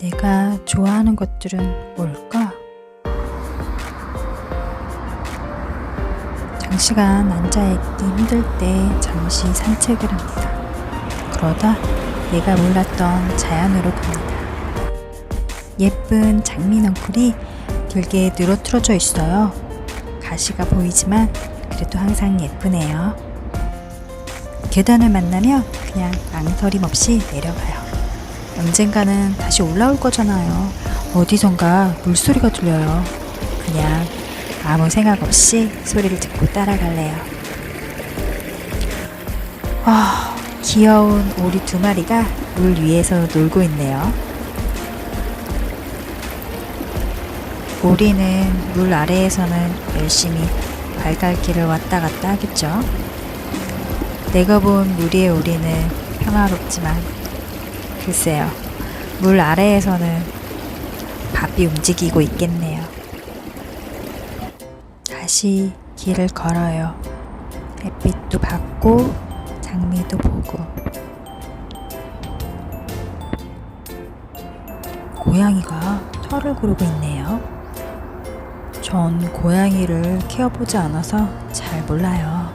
내가 좋아하는 것들은 뭘까? 장시간 앉아있기 힘들 때 잠시 산책을 합니다. 그러다 내가 몰랐던 자연으로 갑니다. 예쁜 장미 넝쿨이 길게 늘어틀어져 있어요. 가시가 보이지만 그래도 항상 예쁘네요. 계단을 만나면 그냥 망설임 없이 내려가요. 언젠가는 다시 올라올 거잖아요. 어디선가 물소리가 들려요. 그냥 아무 생각 없이 소리를 듣고 따라갈래요. 아, 귀여운 오리 두 마리가 물 위에서 놀고 있네요. 오리는 물 아래에서는 열심히 발갈길을 왔다 갔다 하겠죠. 내가 본물 위의 오리는 평화롭지만 글쎄요, 물 아래에서는 밥이 움직이고 있겠네요. 다시 길을 걸어요. 햇빛도 받고 장미도 보고 고양이가 털을 고르고 있네요. 전 고양이를 키워보지 않아서 잘 몰라요.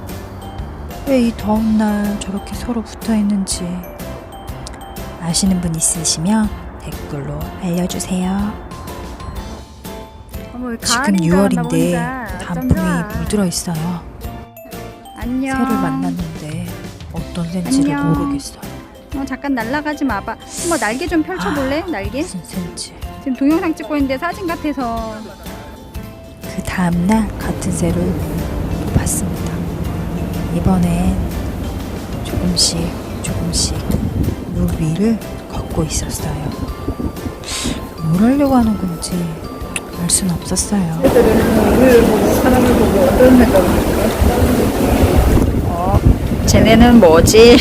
왜 이 더운 날 저렇게 서로 붙어 있는지 아시는 분 있으시면 댓글로 알려주세요. 어머, 왜 지금 가을인가 나 6월인데 혼자. 단풍이. 물들어 있어요. 안녕. 새를 만났는데 어떤 안녕. 모르겠어요. 어, 잠깐 날아가지 마봐. 어머 날개 좀 펼쳐볼래? 날개? 무슨 새인지. 지금 동영상 찍고 있는데 사진 같아서. 그 다음날 같은 새를 또 봤습니다. 이번엔 조금씩 조금씩 물 위를 걷고 있었어요. 뭘 하려고 하는 건지 알 수는 없었어요. 쟤네는 뭐지?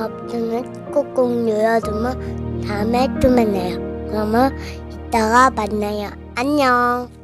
버튼을 꾹꾹 눌러두면 다음에 또 만나요. 그러면 이따가 만나요. 안녕.